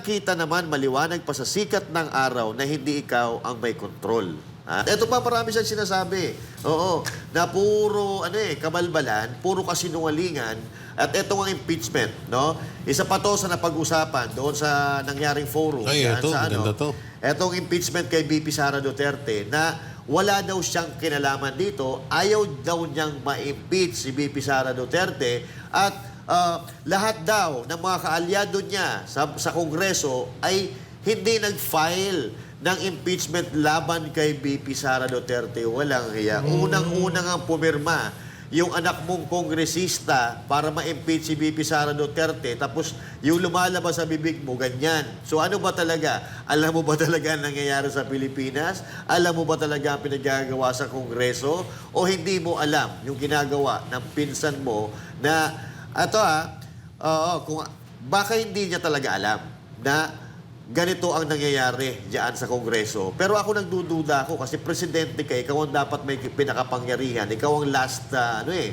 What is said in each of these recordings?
Kitang-kita naman maliwanag pa sa sikat ng araw na hindi ikaw ang may kontrol. Ha? Ito pa marami siyang sinasabi. Oo, na puro ano eh, kabalbalan, puro kasinungalingan at ito ang impeachment, no? Isa pa to sa napag-usapan doon sa nangyaring forum. Ay, yan ito, sa maganda to. Etong impeachment kay BP Sara Duterte na wala daw siyang kinalaman dito, ayaw daw niyang ma-impeach si BP Sara Duterte at ah, lahat daw ng mga kaalyado niya sa, sa Kongreso ay hindi nag-file ng impeachment laban kay BP Sara Duterte. Walang hiya. Unang-unang ang pumirma yung anak mong kongresista para ma-impeach si BP Sara Duterte tapos yung lumalabas sa bibig mo, ganyan. So ano ba talaga? Alam mo ba talaga ang nangyayari sa Pilipinas? Alam mo ba talaga ang pinagagawa sa Kongreso? O hindi mo alam yung ginagawa ng pinsan mo na, ato ah, oo, kung, baka hindi niya talaga alam na ganito ang nangyayari diyan sa Kongreso. Pero ako nagdududa ako kasi presidente ka, ikaw ang dapat may pinakapangyarihan. Ikaw ang last, ah, ano eh,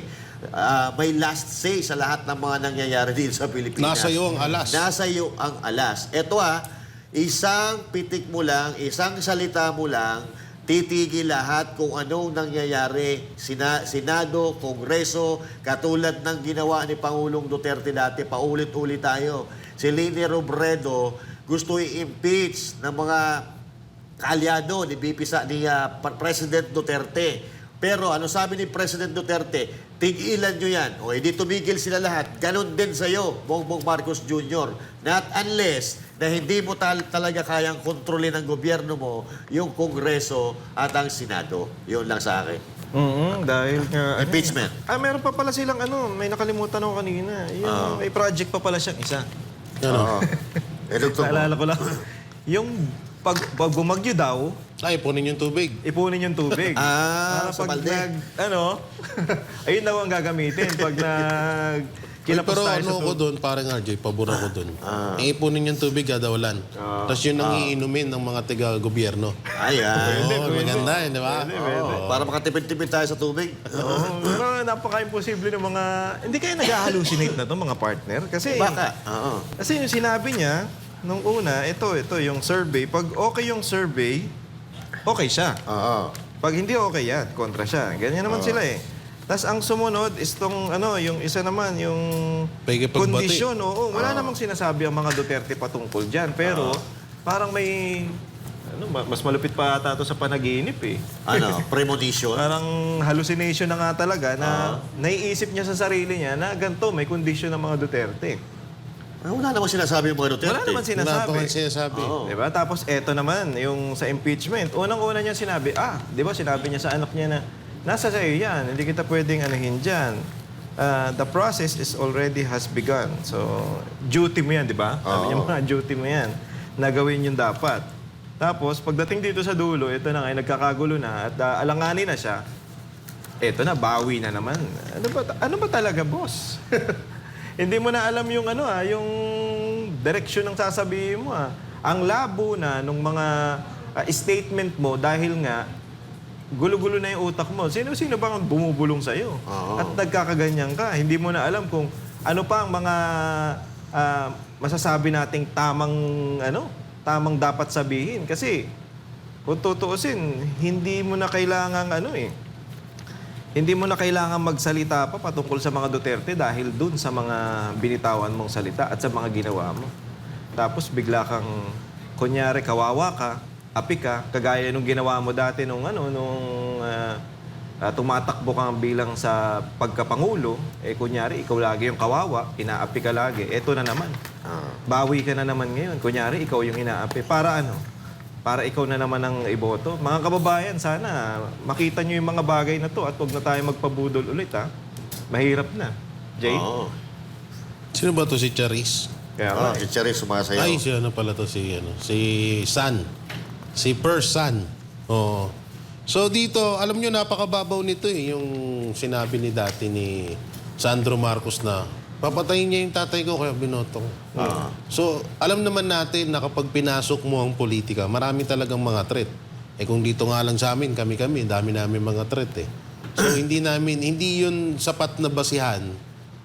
ah, may last say sa lahat ng mga nangyayari dito sa Pilipinas. Nasa iyo ang alas. Nasa iyo ang alas. Ito ah, isang pitik mo lang, isang salita mo lang, titigil lahat kung anong nangyayari. Sina, Senado, Kongreso, katulad ng ginawa ni Pangulong Duterte dati, paulit-ulit tayo. Si Lini Robredo gusto i-impeach ng mga kaalyado ni BP ni ah, Pa- President Duterte. Pero ano sabi ni President Duterte? Tigilan nyo yan. O edi tumigil sila lahat. Ganon din sa'yo, Bongbong Marcos Jr. Not unless na hindi mo tal- talaga kayang kontrolin ng gobyerno mo yung Kongreso at ang Senado. Yun lang sa akin. Mm dahil nga... ano, Impeachment. ah, meron pa pala silang ano, may nakalimutan ako kanina. Yung, May project pa pala siyang isa. Oo. Eh. Naalala ko lang. yung pag, pag bumagyo daw, Ay, punin yung tubig. ipunin yung tubig. Ah, Para sa pag balde. nag, ano, ayun daw ang gagamitin pag nag, Ay, kinapos pero tayo sa ano ko tubig. doon, parang RJ, pabor ako doon. Eh, ipunin yung tubig, gadawalan. Tapos yun ang iinumin ng mga tiga-gobyerno. Ayan. Oo, maganda eh, di ba? Oo. Para makatipid-tipid tayo sa tubig. Oo, pero napaka-imposible ng mga... Hindi kaya nag-hallucinate na to mga partner? Kasi... Baka. Oo. Kasi yung sinabi niya, nung una, ito, ito, yung survey. Pag okay yung survey, okay siya. Oo. Pag hindi okay yan, kontra siya. Ganyan naman sila eh. Tapos ang sumunod is tong ano, yung isa naman, yung Pakikipagbati. kondisyon. Oo, wala namang sinasabi ang mga Duterte patungkol dyan. Pero parang may, ano, ma- mas malupit pa ata ito sa panaginip eh. Ano? Premonition? Parang hallucination na nga talaga na naiisip niya sa sarili niya na ganito, may kondisyon ng mga Duterte. Ah, wala namang sinasabi yung mga Duterte. Wala naman Wala pa sinasabi. man sinasabi. Oo. Diba? Tapos eto naman, yung sa impeachment. Unang-una niya sinabi, ah, di ba sinabi niya sa anak niya na, nasa sa'yo yan, hindi kita pwedeng anahin dyan. Ah, the process is already has begun. So, duty mo yan, di ba? Sabi niya, mga duty mo yan. Na gawin yung dapat. Tapos, pagdating dito sa dulo, ito na nga, nagkakagulo na at ah, alanganin na siya. Eto na, bawi na naman. Ano ba, ano ba talaga, boss? Hindi mo na alam yung ano ah, yung direksyon ng sasabihin mo ah. Ang labo na nung mga ah, statement mo dahil nga gulo-gulo na yung utak mo. Sino-sino bang bumubulong sa'yo? Oo. At nagkakaganyan ka. Hindi mo na alam kung ano pa ang mga ah, masasabi nating tamang ano, tamang dapat sabihin kasi kung tutuusin, hindi mo na kailangang ano eh, hindi mo na kailangan magsalita pa patungkol sa mga Duterte dahil dun sa mga binitawan mong salita at sa mga ginawa mo. Tapos bigla kang, kunyari, kawawa ka, api ka, kagaya nung ginawa mo dati nung ano, nung ah, tumatakbo ka bilang sa pagkapangulo, eh kunyari, ikaw lagi yung kawawa, inaapi ka lagi. Eto na naman. Ah. Bawi ka na naman ngayon. Kunyari, ikaw yung inaapi. Para ano? Para ikaw na naman ang iboto. Mga kababayan, sana makita nyo yung mga bagay na to at huwag na tayo magpabudol ulit, ha? Mahirap na. Jay? Oo. Sino ba to si Charis? Kaya Ah, si Cherry sumasayaw. Ay, si ano pala to si ano, si San. Si Per San. Oo. So dito, alam nyo, napakababaw nito eh, yung sinabi ni dati ni Sandro Marcos na papatayin niya yung tatay ko kaya binoto ko. So, alam naman natin na kapag pinasok mo ang politika, marami talagang mga threat. Eh kung dito nga lang sa amin, kami-kami, dami namin mga threat eh. So, hindi namin, hindi yun sapat na basihan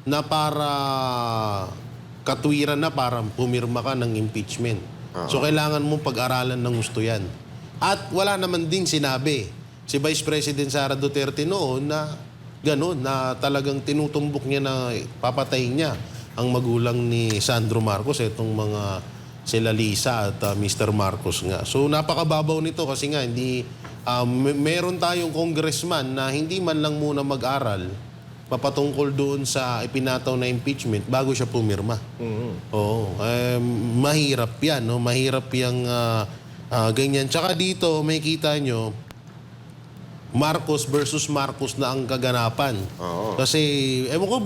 na para katwiran na para pumirma ka ng impeachment. So kailangan mo pag-aralan ng gusto yan. At wala naman din sinabi si Vice President Sara Duterte noon na gano'n, na talagang tinutumbok niya na papatayin niya ang magulang ni Sandro Marcos, itong mga sila Lisa at uh, Mr. Marcos nga. So napakababaw nito kasi nga hindi um, meron tayong congressman na hindi man lang muna mag-aral papatungkol doon sa ipinataw na impeachment bago siya pumirma. Oo. Eh, mahirap yan. No? Mahirap yung ah, ah, ganyan. Tsaka dito, may kita nyo, Marcos versus Marcos na ang kaganapan. Oo. Kasi, ewan ko,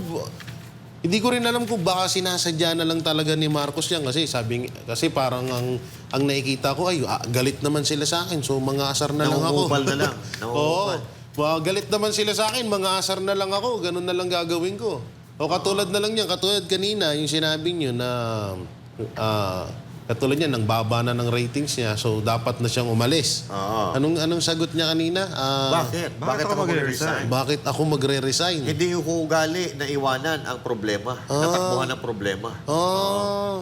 hindi ko rin alam kung baka sinasadya na lang talaga ni Marcos yan. Kasi sabi, kasi parang ang, ang nakikita ko, ay, ah, galit naman sila sa akin. So, mga asar na lang ako. Nangungupal na lang. Oo. Mga galit naman sila sa akin, mga asar na lang ako. Ganun na lang gagawin ko. O katulad na lang yan, katulad kanina, yung sinabi nyo na, ah, katulad niya, nang baba na ng ratings niya, so dapat na siyang umalis. Oo. Anong anong sagot niya kanina? Ah, Bakit? Bakit Bakit ako magre-resign? Bakit ako magre-resign? Hindi yung ugali na iwanan ang problema. Natakbuhan ang problema. Ah.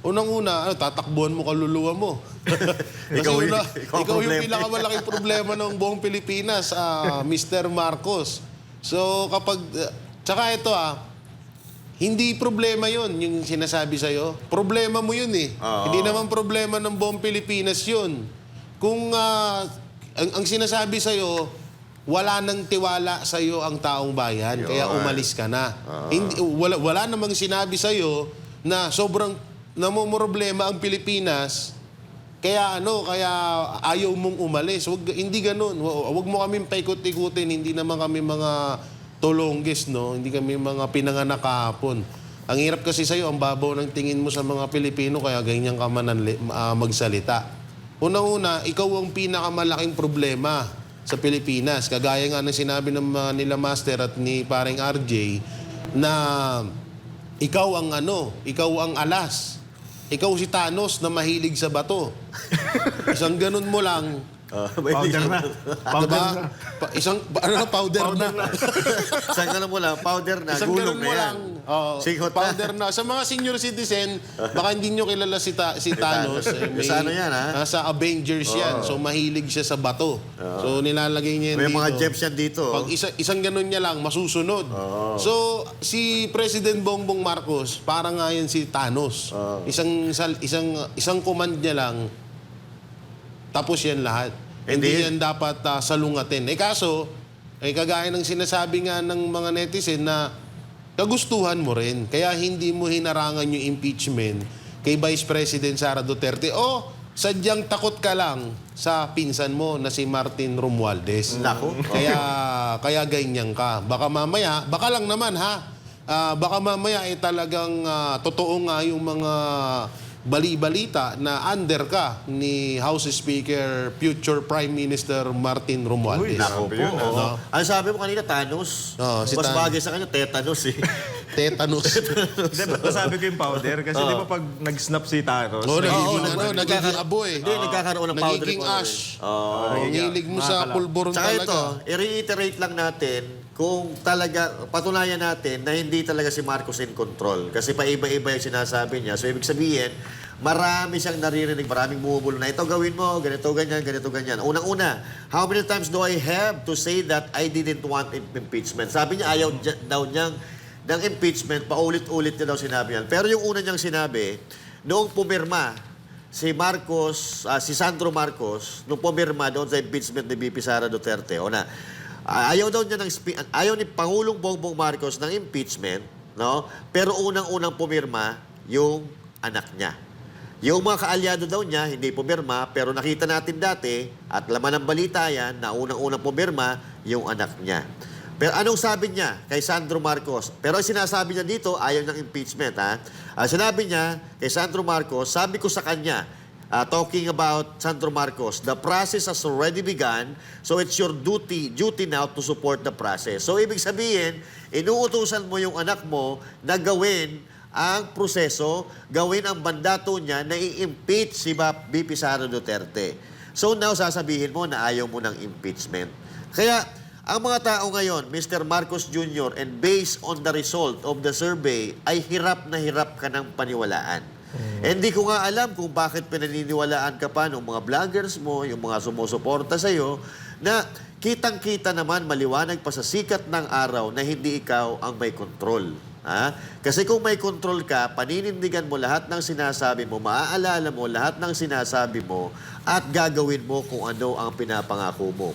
Unang-una, ano, tatakbuhan mo kaluluwa mo. Kasi Ikaw yung- ikaw ang ikaw yung problema. pinakamalaking problema ng buong Pilipinas, ah, Mr. Marcos. So kapag, uh, tsaka ito ah, hindi problema yon yung sinasabi sa'yo. Problema mo yun eh. Oo. Hindi naman problema ng buong Pilipinas yun. Kung ah, ang, ang sinasabi sa'yo, wala nang tiwala sa'yo ang taong bayan, kaya Yun. umalis ka na. Hindi, wala, wala namang sinabi sa'yo na sobrang namumroblema ang Pilipinas, kaya ano, kaya ayaw mong umalis. Wag, hindi ganun. Wa- Wag mo kaming paikot-ikutin. Hindi naman kami mga tulonggis, no? Hindi kami mga pinanganak kahapon. Ang hirap kasi sa'yo, ang babaw ng tingin mo sa mga Pilipino, kaya ganyan ka mananli, ah, magsalita. Unang-una, ikaw ang pinakamalaking problema sa Pilipinas. Kagaya nga ng sinabi ng mga nila Master at ni paring RJ, na ikaw ang ano, ikaw ang alas. Ikaw si Thanos na mahilig sa bato. Isang ganun mo lang, Ah, may Powder na. Powder diba? na. Pa- isang ano, powder, na. Isang ganun mo lang, powder na, Isang gulong ganun na mo yan. Sighot na. powder na. Sa mga senior citizen, baka hindi nyo kilala si, Ta- si Thanos. Eh, Sa ano yan, ha? Nasa Avengers yan. So mahilig siya sa bato. So nilalagay niya yan May dito. mga gems yan dito. Pag isa, isang ganun niya lang, masusunod. So, si President Bongbong Marcos, parang nga yan si Thanos. Isang, sal- isang, isang command niya lang, tapos yan lahat. Hindi, yan dapat ah, salungatin. Eh kaso, eh, kagaya ng sinasabi nga ng mga netizen na kagustuhan mo rin. Kaya hindi mo hinarangan yung impeachment kay Vice President Sara Duterte. O sadyang takot ka lang sa pinsan mo na si Martin Romualdez. Naku. Kaya kaya ganyan ka. Baka mamaya, baka lang naman ha. Ah, baka mamaya ay talagang ah, totoo nga yung mga bali-balita na under ka ni House Speaker future Prime Minister Martin Romualdez. Naku po. Sabi yun, ano? Ano sabi mo kanina, Thanos? Oo, si Mas Thanos. bagay sa kanya, tetanus eh. Tetanus. Hindi, ba't nasabi ko yung powder? Kasi di ba pag nag-snap si Thanos, Oo, nagiging- nagiging, Oo, ano, nag- nagiging abo eh. Hindi, nagkakaroon ng powder. Nagiging powder. ash. Oo. Hilig mo sa Nakakala. pulburon Tsaka talaga. ito, i-reiterate lang natin kung talaga, patunayan natin na hindi talaga si Marcos in control. Kasi paiba-iba yung sinasabi niya. So, ibig sabihin, marami siyang naririnig, maraming bumubulo na ito gawin mo, ganito, ganyan, ganito, ganyan. Unang-una, how many times do I have to say that I didn't want im- impeachment? Sabi niya, ayaw daw niyang ng impeachment, paulit-ulit niya daw sinabi yan. Pero yung una niyang sinabi, noong pumirma, si Marcos, ah, si Sandro Marcos, nung pumirma doon sa impeachment ni BP Sara Duterte, o na, ayaw daw niya ng, ayaw ni Pangulong Bongbong Marcos ng impeachment, no? Pero unang-unang pumirma, yung anak niya. Yung mga kaalyado daw niya, hindi pumirma, pero nakita natin dati, at laman ng balita yan, na unang-unang pumirma, yung anak niya. Pero anong sabi niya kay Sandro Marcos? Pero sinasabi niya dito, ayaw ng impeachment, ha? Ang sinabi niya kay Sandro Marcos, sabi ko sa kanya, uh, talking about Sandro Marcos, the process has already begun, so it's your duty duty now to support the process. So ibig sabihin, inuutusan mo yung anak mo na gawin ang proseso, gawin ang mandato niya na i-impeach si BP Sara Duterte. So now sasabihin mo na ayaw mo ng impeachment. Kaya ang mga tao ngayon, Mr. Marcos Jr., and based on the result of the survey, ay hirap na hirap ka ng paniwalaan. Hindi ko nga alam kung bakit pinaniniwalaan ka pa ng mga vloggers mo, yung mga sumusuporta sa'yo, na kitang-kita naman maliwanag pa sa sikat ng araw na hindi ikaw ang may kontrol. Ha? Kasi kung may kontrol ka, paninindigan mo lahat ng sinasabi mo, maaalala mo lahat ng sinasabi mo, at gagawin mo kung ano ang pinapangako mo.